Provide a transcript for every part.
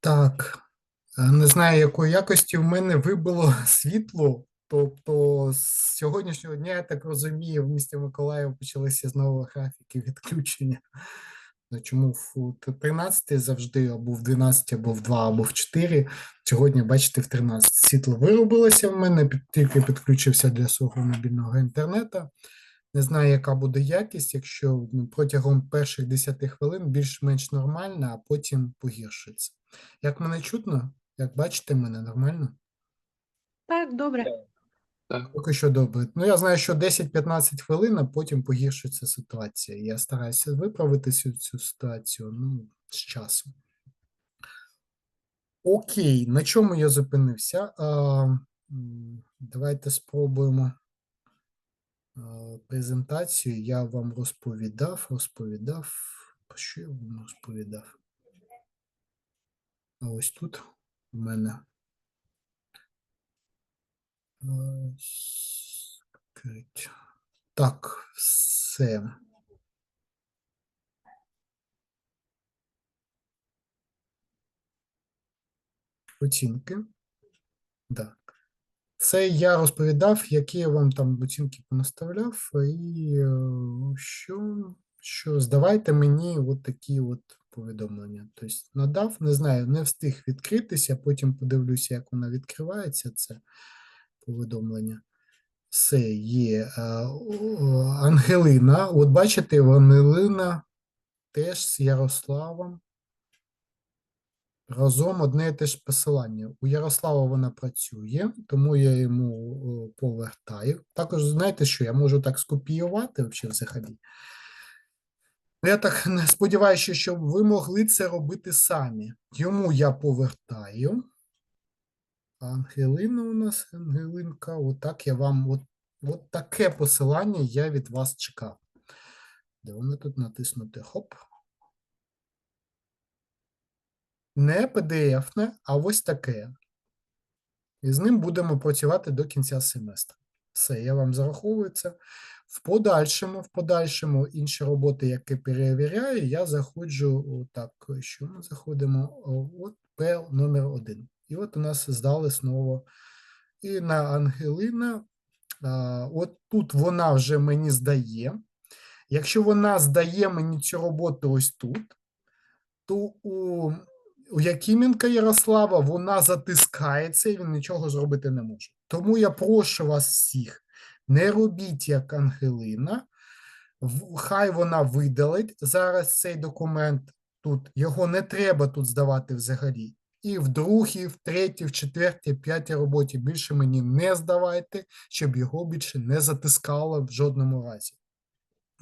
Так, е, не знаю, якої якості в мене вибило світло. Тобто з сьогоднішнього дня, я так розумію, в місті Миколаїв почалися знову графіки відключення. Ну, Чому в 13 завжди або в 12, або в 2, або в 4. Сьогодні, бачите, в 13 світло виробилося в мене, тільки підключився для свого мобільного інтернету. Не знаю, яка буде якість, якщо ну, протягом перших 10 хвилин більш-менш нормальна, а потім погіршиться. Як мене чутно? Як бачите мене нормально? Так, добре. Так, Поки що добре. Ну, я знаю, що 10-15 хвилин, а потім погіршується ситуація. Я стараюся виправити цю, цю ситуацію ну, з часом. Окей, на чому я зупинився? А, м, давайте спробуємо презентацію. Я вам розповідав, розповідав. Про що я вам розповідав? А ось тут у мене. Так, все. Оцінки. Да. Це я розповідав, які я вам там оцінки понаставляв, і е, що, що здавайте мені от такі от повідомлення. Тобто надав, не знаю, не встиг відкритися, потім подивлюся, як вона відкривається, це повідомлення. Все є. Е, Ангелина. От бачите, Ангелина теж з Ярославом. Разом одне і те ж посилання. У Ярослава вона працює, тому я йому повертаю. Також знаєте, що я можу так скопіювати взагалі. Я так сподіваюся, що ви могли це робити самі. Йому я повертаю. Ангелина у нас, Ангелинка, отак я вам, от, от таке посилання я від вас чекав. Де воно тут натиснути? Хоп. Не PDF-не, а ось таке. І з ним будемо працювати до кінця семестру. Все, я вам зараховую це. В подальшому, в подальшому інші роботи, які перевіряю, я заходжу так, що ми заходимо? От П номер 1. І от у нас здали знову. І на Ангелина. От тут вона вже мені здає. Якщо вона здає мені цю роботу ось тут, то у, у Якименка Ярослава вона затискається і він нічого зробити не може. Тому я прошу вас всіх, не робіть як Ангелина, хай вона видалить зараз цей документ тут, його не треба тут здавати взагалі. І в другій, в третій, в четвертій, в п'ятій роботі більше мені не здавайте, щоб його більше не затискало в жодному разі.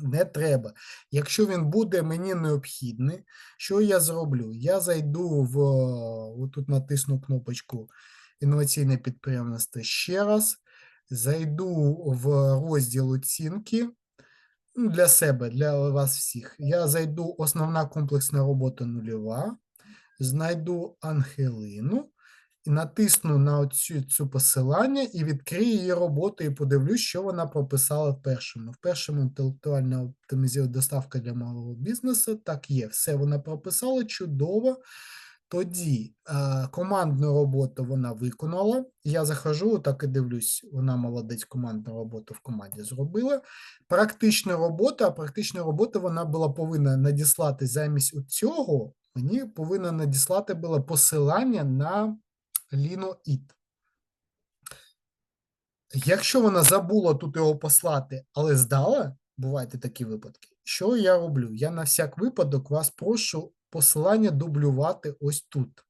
Не треба. Якщо він буде мені необхідний, що я зроблю? Я зайду в е, отут натисну кнопочку інноваційне підприємництво ще раз. Зайду в розділ оцінки ну, для себе, для вас всіх. Я зайду основна комплексна робота нульова, знайду Ангелину натисну на цю, цю посилання і відкрию її роботу і подивлюсь, що вона прописала в першому. В першому інтелектуальна оптимізована доставка для малого бізнесу. Так є, все вона прописала чудово. Тоді е, командну роботу вона виконала. Я захожу, так і дивлюсь, вона молодець, командну роботу в команді зробила. Практична робота, а практична робота вона була повинна надіслати замість цього, мені повинна надіслати була посилання на Ліно Іт. Якщо вона забула тут його послати, але здала, бувають такі випадки. Що я роблю? Я на всяк випадок вас прошу посилання дублювати ось тут,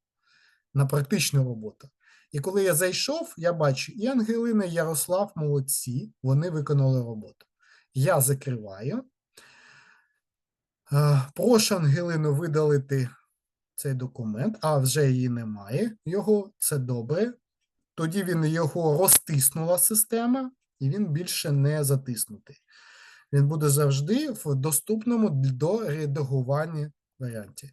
на практичну роботу. І коли я зайшов, я бачу, і Ангелина, і Ярослав молодці, вони виконали роботу. Я закриваю. Е, Прошу Ангелину видалити цей документ, а вже її немає. Його це добре. Тоді він його розтиснула система, і він більше не затиснутий. Він буде завжди в доступному до редагування варіанті.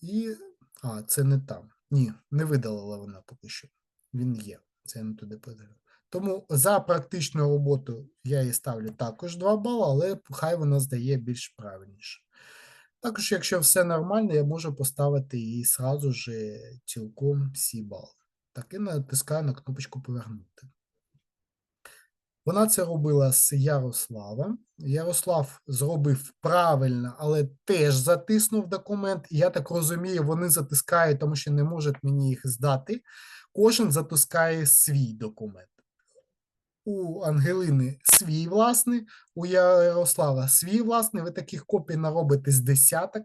І. А, це не там. Ні, не видалила вона поки що. Він є. Це я не туди подивив. Тому за практичну роботу я їй ставлю також 2 бали, але хай вона здає більш правильніше. Також, якщо все нормально, я можу поставити їй сразу же цілком всі бали. Так, і натискаю на кнопочку повернути. Вона це робила з Ярославом. Ярослав зробив правильно, але теж затиснув документ. Я так розумію, вони затискають, тому що не можуть мені їх здати. Кожен затискає свій документ. У Ангелини свій власний, у Ярослава свій власний. Ви таких копій наробите з десяток.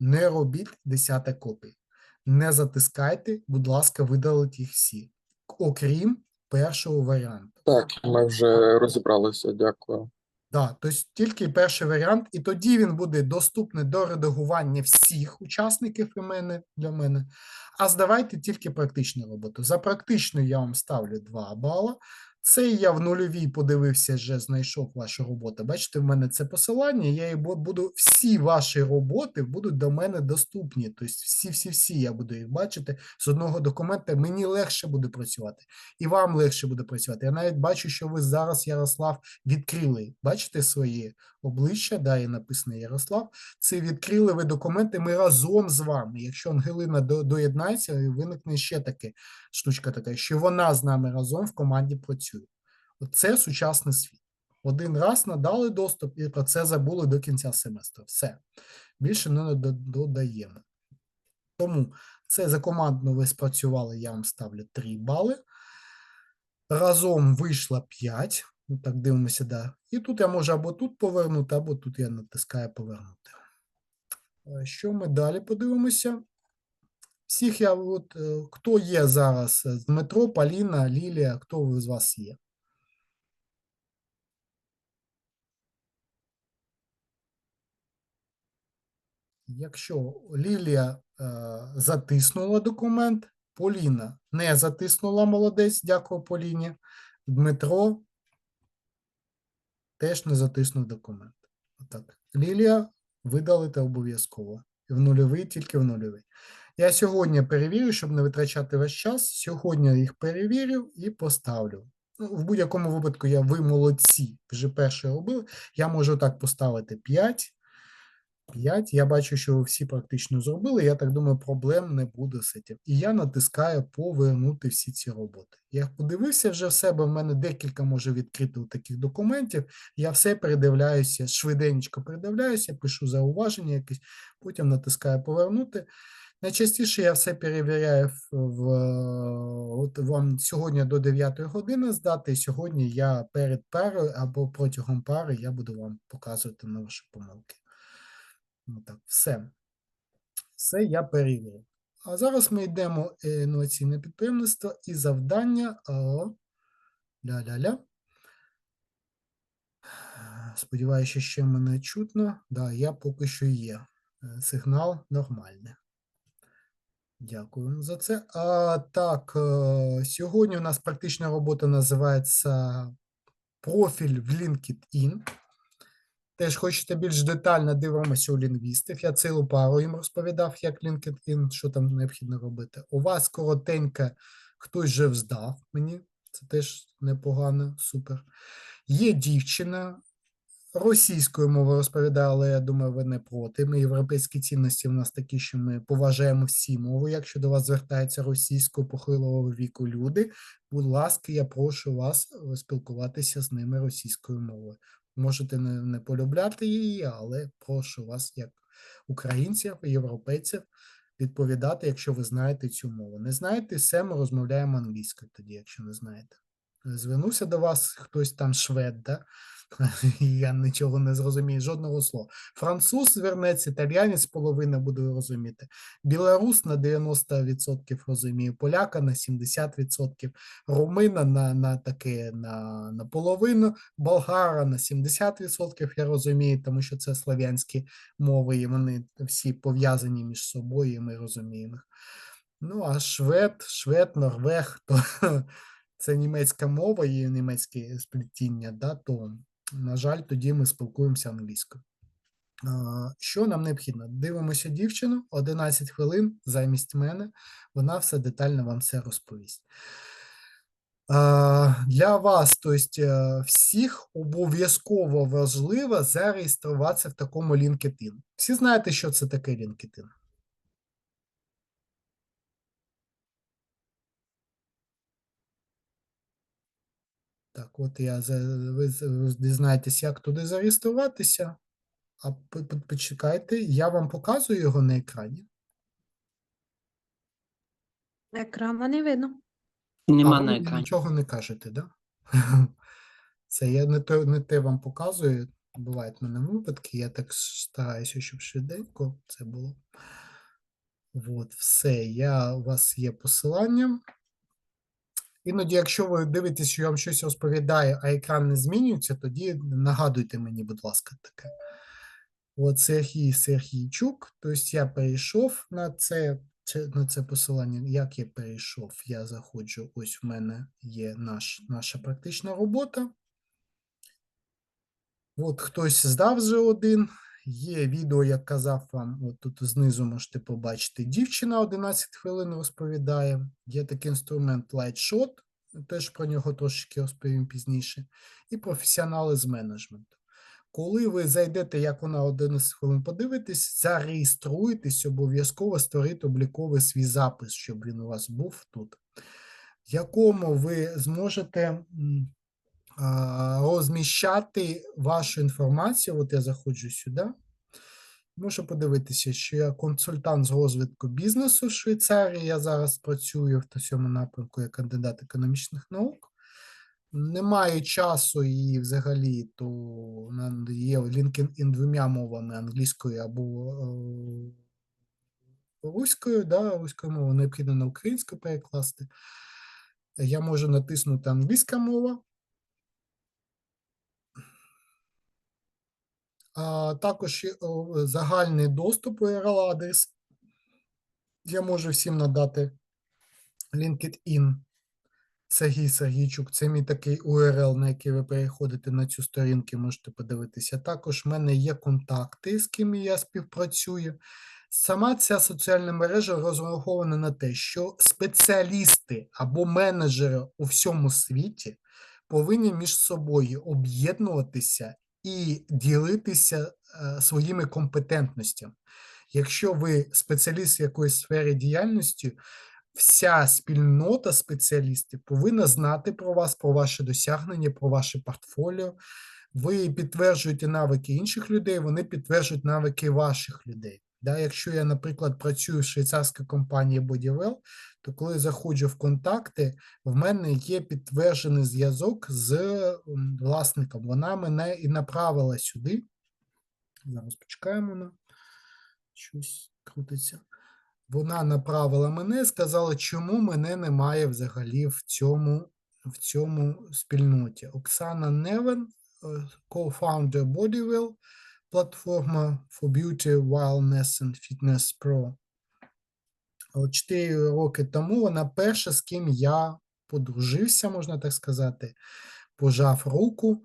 Не робіть десяток копій. Не затискайте, будь ласка, видаліть їх всі, окрім першого варіанту. Так, ми вже розібралися, дякую. Да, тобто тільки перший варіант, і тоді він буде доступний до редагування всіх учасників і мене для мене. А здавайте тільки практичну роботу. За практичну я вам ставлю 2 бала. Це я в нульовій подивився, вже знайшов вашу роботу. Бачите, в мене це посилання. Я і буду всі ваші роботи будуть до мене доступні. Тобто, всі, всі, всі я буду їх бачити з одного документа. Мені легше буде працювати, і вам легше буде працювати. Я навіть бачу, що ви зараз, Ярослав, відкрили. Бачите свої обличчя, да, і написано Ярослав. Це відкрили ви документи. Ми разом з вами. Якщо Ангелина до- доєднається, виникне ще таке штучка така, що вона з нами разом в команді працює. Це сучасний світ. Один раз надали доступ і про це забули до кінця семестру. Все. Bільше не додаємо. Тому це за командно ви спрацювали, я вам ставлю 3 бали. Разом вийшло 5. Ну, так дивимося, да. І тут я можу або тут повернути, або тут я натискаю повернути. Е, Що ми далі подивимося? Всіх я от е, хто є зараз? Дмитро, Поліна, Лілія, хто з вас є? Якщо Лілія е, затиснула документ, Поліна не затиснула молодець, дякую Поліні. Дмитро теж не затиснув документ. Отак. Лілія видалити обов'язково. В нульовий, тільки в нульовий. Я сьогодні перевірю, щоб не витрачати весь час. Сьогодні їх перевірю і поставлю. Ну, в будь-якому випадку я ви молодці, вже перше робили. Я можу так поставити 5. 5. Я бачу, що ви всі практично зробили. Я так думаю, проблем не буде з цим. І я натискаю повернути всі ці роботи. Я подивився вже в себе, в мене декілька може відкрити таких документів. Я все передивляюся, швиденько передивляюся, пишу зауваження якісь, потім натискаю повернути. Найчастіше я все перевіряю в, от вам сьогодні до 9 години здати. Сьогодні я перед парою або протягом пари я буду вам показувати на ваші помилки. Ну так, все. Все я перевірив. А зараз ми йдемо е, інноваційне підприємництво і завдання. Ля-ля-ля. Сподіваюся, ще мене чутно. Да, я поки що є. Е, Сигнал нормальний. Дякую за це. А, так, е, сьогодні у нас практична робота називається профіль в LinkedIn. Теж хочете більш детально дивимося у лінгвістів. Я цілу пару їм розповідав, як LinkedIn, що там необхідно робити. У вас коротенько хтось вже здав мені, це теж непогано, супер. Є дівчина, російською мовою розповідає, але я думаю, ви не проти. Ми європейські цінності в нас такі, що ми поважаємо всі мови. Якщо до вас звертаються російською похилого віку люди, будь ласка, я прошу вас е, спілкуватися з ними російською мовою. Можете не, не полюбляти її, але прошу вас, як українців європейців, відповідати, якщо ви знаєте цю мову. Не знаєте, все ми розмовляємо англійською тоді, якщо не знаєте. Звернувся до вас хтось там швед, да? я нічого не зрозумію, жодного слова. Француз звернеться, італіянець половина буде розуміти. Білорус на 90% розуміє, поляка на 70%, румина на, на таке на, на половину, болгара на 70% я розумію, тому що це слав'янські мови, і вони всі пов'язані між собою, і ми розуміємо. Ну, а швед, швед, норвег, то це німецька мова і німецьке сплетіння, да, то, на жаль, тоді ми спілкуємося англійською. Що нам необхідно? Дивимося дівчину 11 хвилин замість мене. Вона все детально вам все розповість. Для вас, тобто, всіх обов'язково важливо зареєструватися в такому LinkedIn. Всі знаєте, що це таке LinkedIn? Так, от я ви дізнаєтесь, як туди зареєструватися. А почекайте, я вам показую його на екрані. Екрана не видно. Нема а на екрані. нічого не кажете, да? Це я не те, не те вам показую. Бувають в мене випадки, я так стараюся, щоб швиденько це було. От, все, я, у вас є посилання. Іноді, якщо ви дивитесь, що я вам щось розповідаю, а екран не змінюється, тоді нагадуйте мені, будь ласка, таке. От Сергій Сергійчук, тобто я перейшов на це, на це посилання. Як я перейшов? Я заходжу, ось в мене є наш, наша практична робота. От хтось здав вже один. Є відео, як казав вам, от тут знизу можете побачити, дівчина 11 хвилин розповідає. Є такий інструмент LightShot, теж про нього трошки розповім пізніше. І професіонали з менеджменту. Коли ви зайдете, як вона 11 хвилин подивитесь, зареєструйтесь, обов'язково створити обліковий свій запис, щоб він у вас був тут, в якому ви зможете розміщати вашу інформацію. От я заходжу сюди. Можу подивитися, що я консультант з розвитку бізнесу в Швейцарії. Я зараз працюю в цьому напрямку як кандидат економічних наук. Немає часу і взагалі, то є LinkedIn двома мовами англійською або е, руською, да, руською мовою необхідно на українську перекласти. Я можу натиснути англійська мова. Також загальний доступ URL адрес. Я можу всім надати LinkedIn. Сергій Сергійчук, це мій такий URL, на який ви переходите на цю сторінку, можете подивитися. Також в мене є контакти, з ким я співпрацюю. Сама ця соціальна мережа розрахована на те, що спеціалісти або менеджери у всьому світі повинні між собою об'єднуватися і ділитися е, своїми компетентностями. Якщо ви спеціаліст в якоїсь сфері діяльності, вся спільнота спеціалістів повинна знати про вас, про ваше досягнення, про ваше портфоліо. Ви підтверджуєте навики інших людей, вони підтверджують навики ваших людей. Да, якщо я, наприклад, працюю в швейцарській компанії Bodywell, то коли заходжу в контакти, в мене є підтверджений зв'язок з власником. Вона мене і направила сюди. Зараз почекаємо на щось крутиться. Вона направила мене, сказала, чому мене немає взагалі в цьому, в цьому спільноті. Оксана Невен, е, co-founder Bodywell, платформа for Beauty, Wellness and Fitness Pro. От Чотири роки тому вона перша, з ким я подружився, можна так сказати, пожав руку.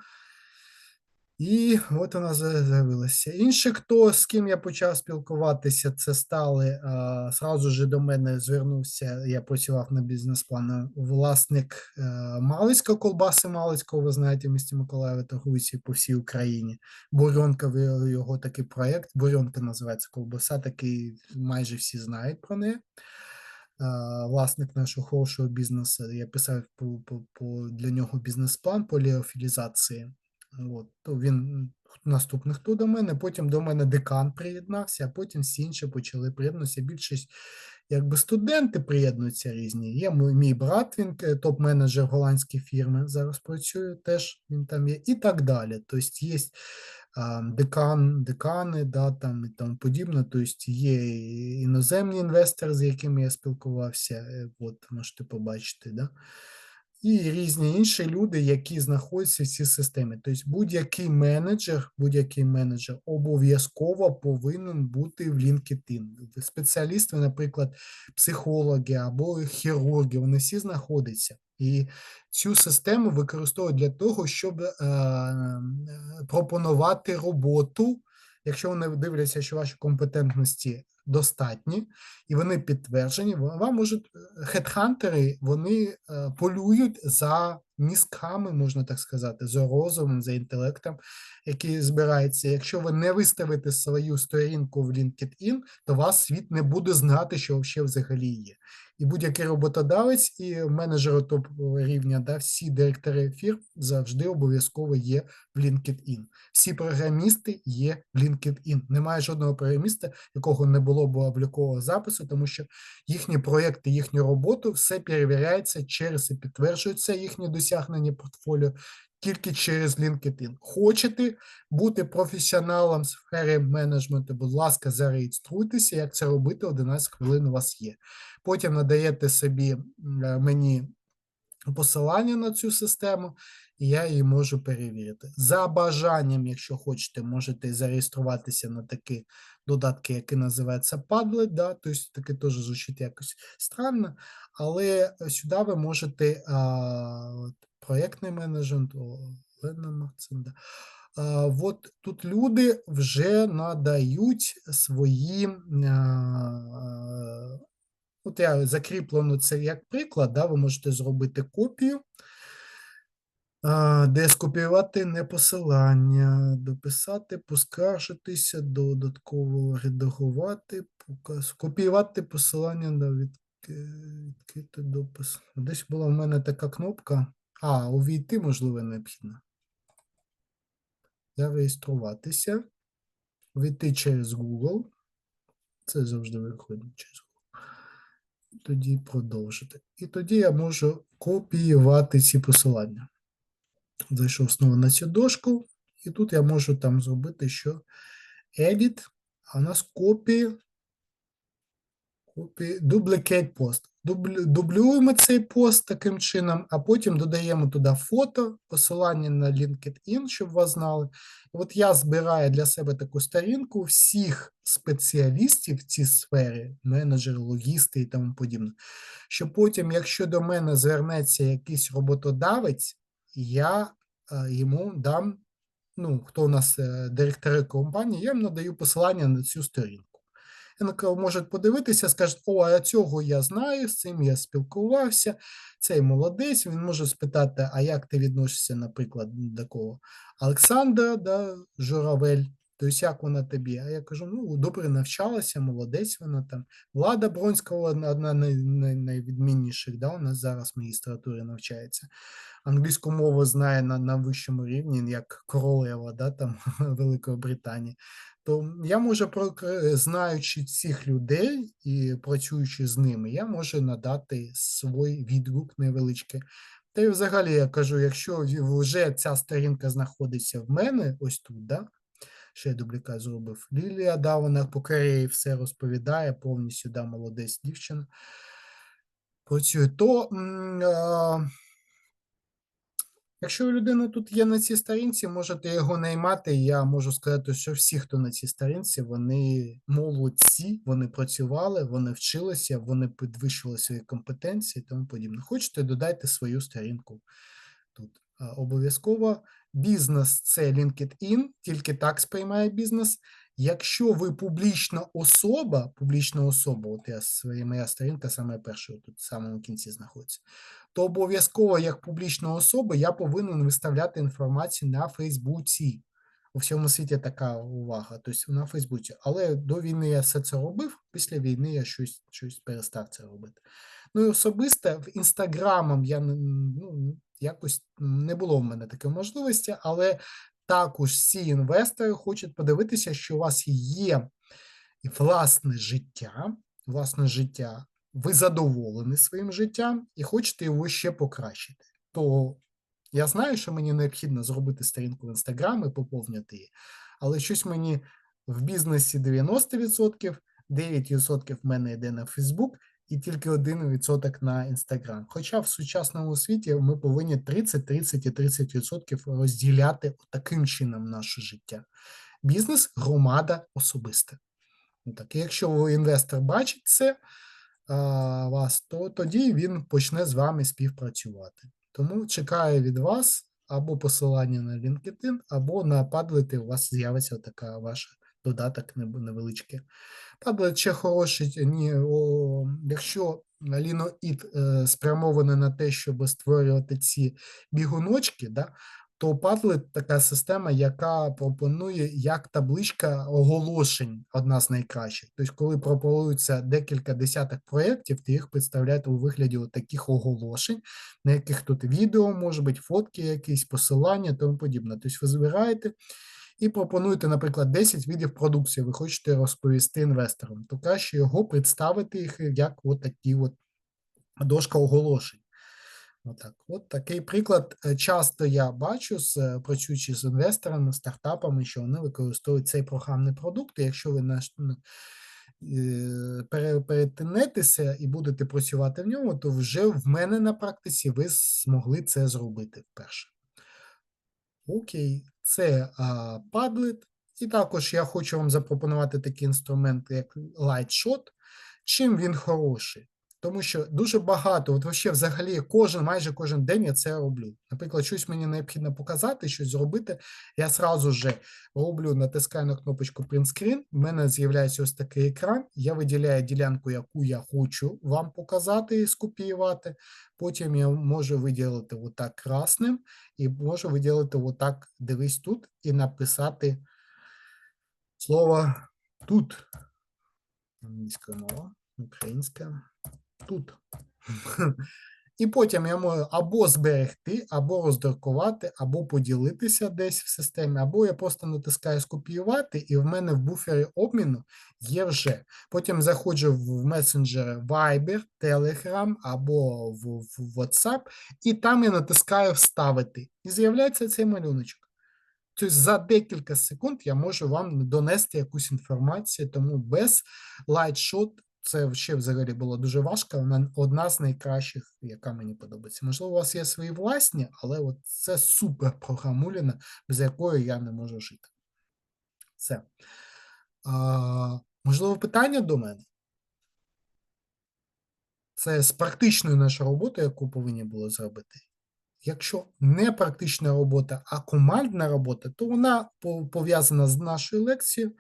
І от вона за- з'явилася. Інші, хто з ким я почав спілкуватися, це стали а, зразу ж до мене звернувся. Я працював на бізнес-плану. Власник е, Малицького колбаси Малицького, ви знаєте, в місті Миколаєві торгується по всій Україні. Бурьонка його такий проєкт. Бурьонка називається колбаса, такий майже всі знають про неї. Власник нашого хорошого бізнесу. Я писав по, по, по, для нього бізнес-план по леофілізації. От, він м, наступний хто до мене, потім до мене декан приєднався, а потім всі інші почали приєднуватися. Більшість якби студенти приєднуються різні. Є мій, брат, він е, топ-менеджер голландської фірми, зараз працює, теж він там є, і так далі. Тобто є декан, декани, да, там і тому подібне. Тобто є іноземні інвестори, з якими я спілкувався, е, от можете побачити, да і різні інші люди, які знаходяться в цій системі. Тобто будь-який менеджер, будь-який менеджер обов'язково повинен бути в LinkedIn. Спеціалісти, наприклад, психологи або хірурги, вони всі знаходяться. І цю систему використовують для того, щоб е, е, пропонувати роботу Якщо вони дивляться, що ваші компетентності достатні і вони підтверджені, вам можуть е, хедхантери, вони е, полюють за мізками, можна так сказати, за розумом, за інтелектом, який збирається. Якщо ви не виставите свою сторінку в LinkedIn, то вас світ не буде знати, що взагалі є. І будь-який роботодавець і менеджери топ рівня, да, всі директори фірм завжди обов'язково є в LinkedIn. Всі програмісти є в LinkedIn. Немає жодного програміста, якого не було б облікового запису, тому що їхні проекти, їхню роботу все перевіряється через і підтверджується їхні досягнення портфоліо тільки через LinkedIn. Хочете бути професіоналом в сфері менеджменту, будь ласка, зареєструйтеся, як це робити, 11 хвилин у вас є. Потім надаєте собі е, мені посилання на цю систему, і я її можу перевірити. За бажанням, якщо хочете, можете зареєструватися на такі додатки, які називаються Padlet, да, тобто таке теж звучить якось странно, але сюди ви можете а, проєктний менеджмент, о, Лена Марцин, да. А, от тут люди вже надають свої. А, От я закріплено це як приклад, да, ви можете зробити копію, де скопіювати не посилання, дописати, поскаржитися, додатково редагувати, скопіювати посилання на від, відкрити допис. Десь була в мене така кнопка. А, увійти, можливо, необхідно. Зареєструватися, війти через Google. Це завжди виходить через Google. Тоді продовжити. І тоді я можу копіювати ці посилання. Зайшов знову на цю дошку, і тут я можу там зробити, що edit, а у нас копі, копі, duplicate post. Дублюємо цей пост таким чином, а потім додаємо туди фото, посилання на LinkedIn, щоб вас знали. От я збираю для себе таку сторінку всіх спеціалістів в цій сфері, менеджери, логісти і тому подібне. Що потім, якщо до мене звернеться якийсь роботодавець, я е, йому дам, ну, хто у нас е, директори компанії, я їм надаю посилання на цю сторінку. Може подивитися, скажуть, о, а цього я знаю, з цим я спілкувався, цей молодець, він може спитати, а як ти відносишся, наприклад, до кого? Олександра да, Журавель, тобто як вона тобі? А я кажу, ну, добре навчалася, молодець вона там. Влада Бронського одна най- найвідмінніших, да, у нас зараз в магістратурі навчається. Англійську мову знає на, на вищому рівні, як королева, да, там, Великої Британії. То я можу, знаючи цих людей і працюючи з ними, я можу надати свій відгук невеличкий. Та й взагалі я кажу, якщо вже ця сторінка знаходиться в мене, ось тут, да, ще дублікат зробив. Лілія, да, вона по Кореї все розповідає, повністю да, молодець дівчина. Працює, то Якщо у людини тут є на цій сторінці, можете його наймати. Я можу сказати, що всі, хто на цій сторінці, вони молодці, вони працювали, вони вчилися, вони підвищили свої компетенції і тому подібне. Хочете, додайте свою сторінку тут. Обов'язково бізнес це LinkedIn, тільки так сприймає бізнес. Якщо ви публічна особа, публічна особа, от я своя моя сторінка саме перша, тут в самому кінці знаходиться то обов'язково як публічна особа я повинен виставляти інформацію на Фейсбуці. У всьому світі така увага, тобто на Фейсбуці. Але до війни я все це робив, після війни я щось, щось перестав це робити. Ну і особисто в інстаграмом я ну, якось не було в мене такої можливості, але також всі інвестори хочуть подивитися, що у вас є власне життя, власне життя, ви задоволені своїм життям і хочете його ще покращити. То я знаю, що мені необхідно зробити сторінку в Інстаграм і поповнити її, але щось мені в бізнесі 90%, 9% в мене йде на Фейсбук і тільки 1% на Інстаграм. Хоча в сучасному світі ми повинні 30, 30 і 30% розділяти таким чином наше життя. Бізнес, громада особиста. Ну, Так, якщо інвестор бачить це а, вас, то тоді він почне з вами співпрацювати. Тому чекаю від вас або посилання на LinkedIn, або на Padlet у вас з'явиться така ваша додаток нев- невеличкий. Padlet ще хороший, ні, о, якщо ліноїд е, спрямований на те, щоб створювати ці бігуночки, да, то Padlet така система, яка пропонує як табличка оголошень, одна з найкращих. Тобто, коли пропонується декілька десяток проєктів, ти їх представляєте у вигляді таких оголошень, на яких тут відео, може бути, фотки, якісь посилання, тому подібне. Тобто ви збираєте і пропонуєте, наприклад, 10 видів продукції, ви хочете розповісти інвесторам, то краще його представити їх як от такі от дошка оголошень. Отак. От такий приклад. Е, Часто я бачу, з, е, працюючи з інвесторами, стартапами, що вони використовують цей програмний продукт. І якщо ви наш, е, пере- перетинетеся і будете працювати в ньому, то вже в мене на практиці ви змогли це зробити вперше. Окей, це а, Padlet. І також я хочу вам запропонувати такі інструменти, як LightShot. Чим він хороший? Тому що дуже багато, от вообще взагалі кожен, майже кожен день я це роблю. Наприклад, щось мені необхідно показати, щось зробити. Я сразу же роблю, натискаю на кнопочку Print Screen, в мене з'являється ось такий екран. Я виділяю ділянку, яку я хочу вам показати і скопіювати. Потім я можу виділити отак красним і можу виділити отак, дивись тут, і написати слово тут. Англійська мова, українська тут. І потім я можу або зберегти, або роздрукувати, або поділитися десь в системі, або я просто натискаю скопіювати, і в мене в буфері обміну є вже. Потім заходжу в месенджери Viber, Telegram або в, в WhatsApp, і там я натискаю вставити. І з'являється цей малюночок. Тобто за декілька секунд я можу вам донести якусь інформацію, тому без LightShot це ще взагалі було дуже важко. Вона одна з найкращих, яка мені подобається. Можливо, у вас є свої власні, але от це супер програмуліна, без якої я не можу жити. Все. А, можливо, питання до мене? Це з практичною нашою роботою, яку повинні були зробити. Якщо не практична робота, а командна робота, то вона пов'язана з нашою лекцією.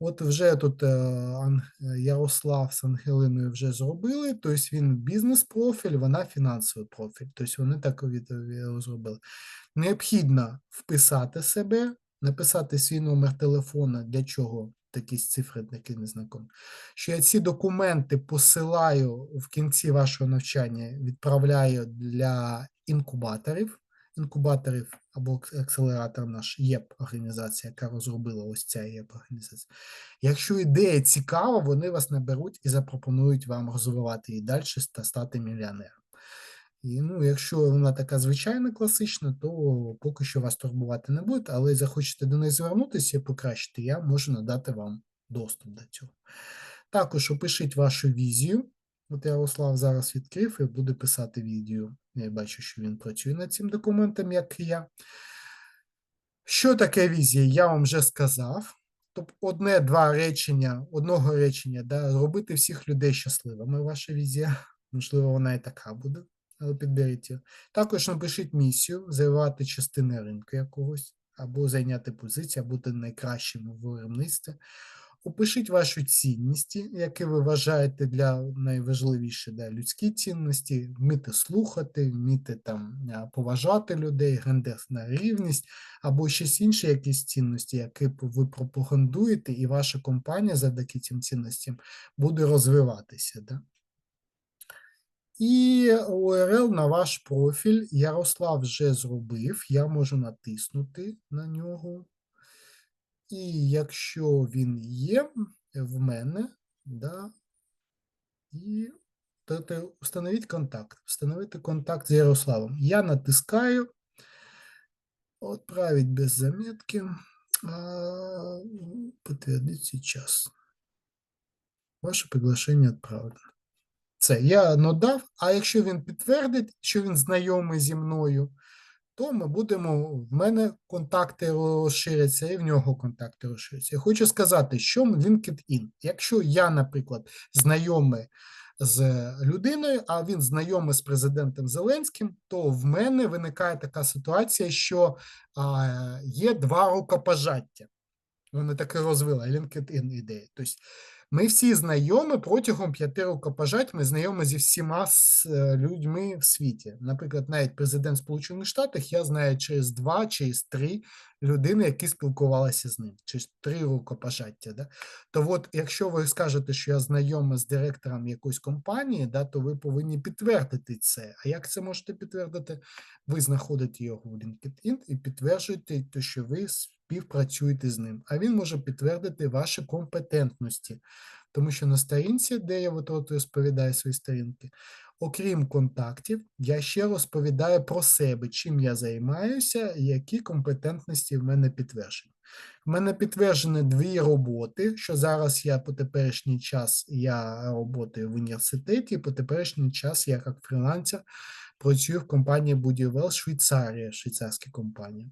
От вже тут е, е, Ярослав з Ангелиною вже зробили, тобто він бізнес-профіль, вона фінансовий профіль. Тобто вони так від- зробили. Необхідно вписати себе, написати свій номер телефона, для чого такі цифри такі незнакомі. Що я ці документи посилаю в кінці вашого навчання, відправляю для інкубаторів. Інкубаторів або акс- акселератор наш ЄП організація, яка розробила ось ця ЄП організація. Якщо ідея цікава, вони вас наберуть і запропонують вам розвивати її далі та стати мільйонером. І ну, якщо вона така звичайна класична, то поки що вас турбувати не буде, але захочете до неї звернутися і покращити, я можу надати вам доступ до цього. Також опишіть вашу візію. От Ярослав зараз відкрив і буде писати відео. Я бачу, що він працює над цим документом, як і я. Що таке візія? Я вам вже сказав. Тобто одне-два речення, одного речення, да, зробити всіх людей щасливими, ваша візія. Можливо, вона і така буде, але підберіть її. Також напишіть місію, завивати частини ринку якогось, або зайняти позицію, або бути найкращим в виробництві. Опишіть ваші цінності, які ви вважаєте для найважливіші да, людські цінності, вміти слухати, вміти там поважати людей, гендерна рівність, або щось інше, якісь цінності, які ви пропагандуєте, і ваша компанія завдяки цим цінностям буде розвиватися. Да? І URL на ваш профіль Ярослав вже зробив. Я можу натиснути на нього. І якщо він є в мене, да, і то, встановіть контакт. Встановити контакт з Ярославом. Я натискаю. Отправить без заметки. А, Подтвердить сейчас. Ваше приглашення відправлено. Це я надав, а якщо він підтвердить, що він знайомий зі мною, то ми будемо, в мене контакти розширяться, і в нього контакти розширяться. Я хочу сказати, що LinkedIn. Якщо я, наприклад, знайомий з людиною, а він знайомий з президентом Зеленським, то в мене виникає така ситуація, що а, є два рукопожаття. Вони таки розвила LinkedIn ідеї. Тобто ми всі знайомі протягом п'яти рукопожать, ми знайомі зі всіма е, людьми в світі. Наприклад, навіть президент Сполучених Штатів я знаю через два, через три людини, які спілкувалися з ним, через три рукопожаття. Да? То от, якщо ви скажете, що я знайома з директором якоїсь компанії, да, то ви повинні підтвердити це. А як це можете підтвердити? Ви знаходите його в LinkedIn і підтверджуєте, що ви співпрацюєте з ним. А він може підтвердити ваші компетентності. Тому що на сторінці, де я от, от розповідаю свої сторінки, окрім контактів, я ще розповідаю про себе, чим я займаюся які компетентності в мене підтверджені. В мене підтверджені дві роботи, що зараз я по теперішній час я працюю в університеті, і по теперішній час я як фрілансер працюю в компанії Будівел Швейцарія, швейцарська компанія.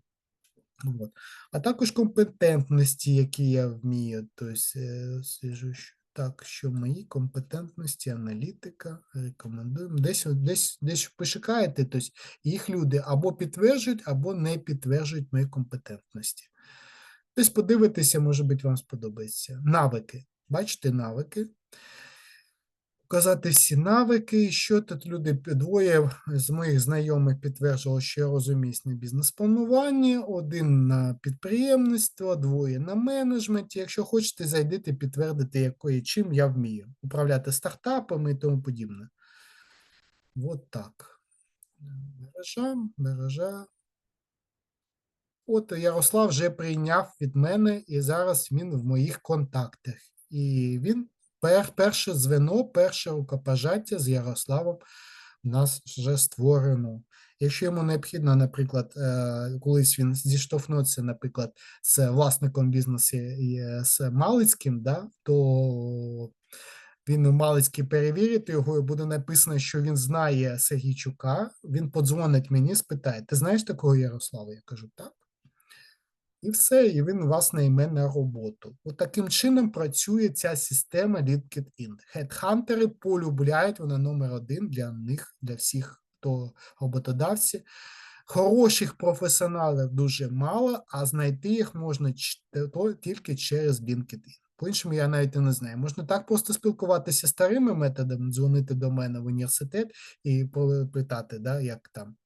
От. А також компетентності, які я вмію. Тобто, е, свіжу, так, що мої компетентності, аналітика, рекомендуємо. Десь, десь, десь пошукаєте, тобто їх люди або підтверджують, або не підтверджують мої компетентності. Десь подивитися, може бути, вам сподобається. Навики. Бачите, навики. Показати всі навики. Що тут люди двоє з моїх знайомих підтверджували, що я розуміюсь на бізнес-плануванні, один на підприємництво, двоє на менеджменті. Якщо хочете, зайдете підтвердити, якої чим я вмію. Управляти стартапами і тому подібне. От так. Мережа, мережа. От Ярослав вже прийняв від мене, і зараз він в моїх контактах. І він перше звено, перше рукопожаття з Ярославом у нас вже створено. Якщо йому необхідно, наприклад, е, колись він зіштовхнеться, наприклад, з власником бізнесу е, з Малицьким, да, то він у Малицький перевірить його, і буде написано, що він знає Сергійчука. Він подзвонить мені, спитає: Ти знаєш такого Ярослава? Я кажу, так. І все, і він вас найме на роботу. От таким чином працює ця система LinkedIn. Хедхантери полюбляють, вона номер один для них, для всіх, хто роботодавці. Хороших професіоналів дуже мало, а знайти їх можна тільки через LinkedIn. По-іншому я навіть не знаю. Можна так просто спілкуватися старими методами, дзвонити до мене в університет і по- питати, да, як там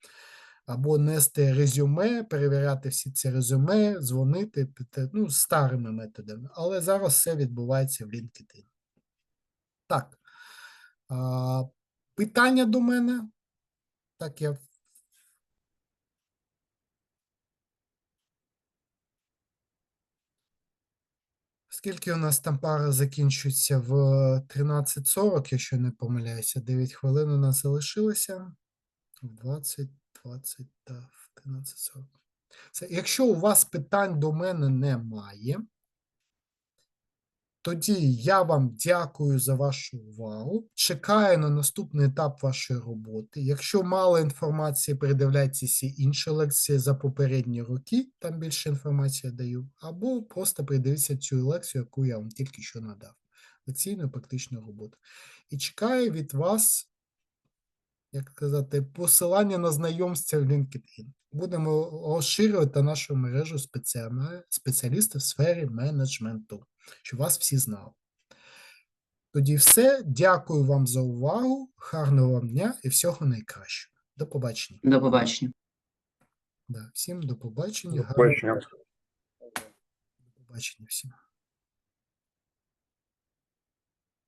або нести резюме, перевіряти всі ці резюме, дзвонити, ну, старими методами. Але зараз все відбувається в LinkedIn. Так. А, питання до мене. Так, я. Скільки у нас там пара закінчується в 13.40, якщо не помиляюся, 9 хвилин у нас залишилося. 20, 20 та в 13.40. Це, якщо у вас питань до мене немає, тоді я вам дякую за вашу увагу. Чекаю на наступний етап вашої роботи. Якщо мало інформації, передивляйтеся всі інші лекції за попередні роки, там більше інформації даю, або просто передивіться цю лекцію, яку я вам тільки що надав. Лекційну практичну роботу. І чекаю від вас як казати, посилання на знайомство в LinkedIn. Будемо розширювати нашу мережу спеціа- спеціалістів в сфері менеджменту, щоб вас всі знали. Тоді все. Дякую вам за увагу. Гарного вам дня і всього найкращого. До побачення. До побачення. Да, всім до побачення. До гарного побачення. До побачення всім.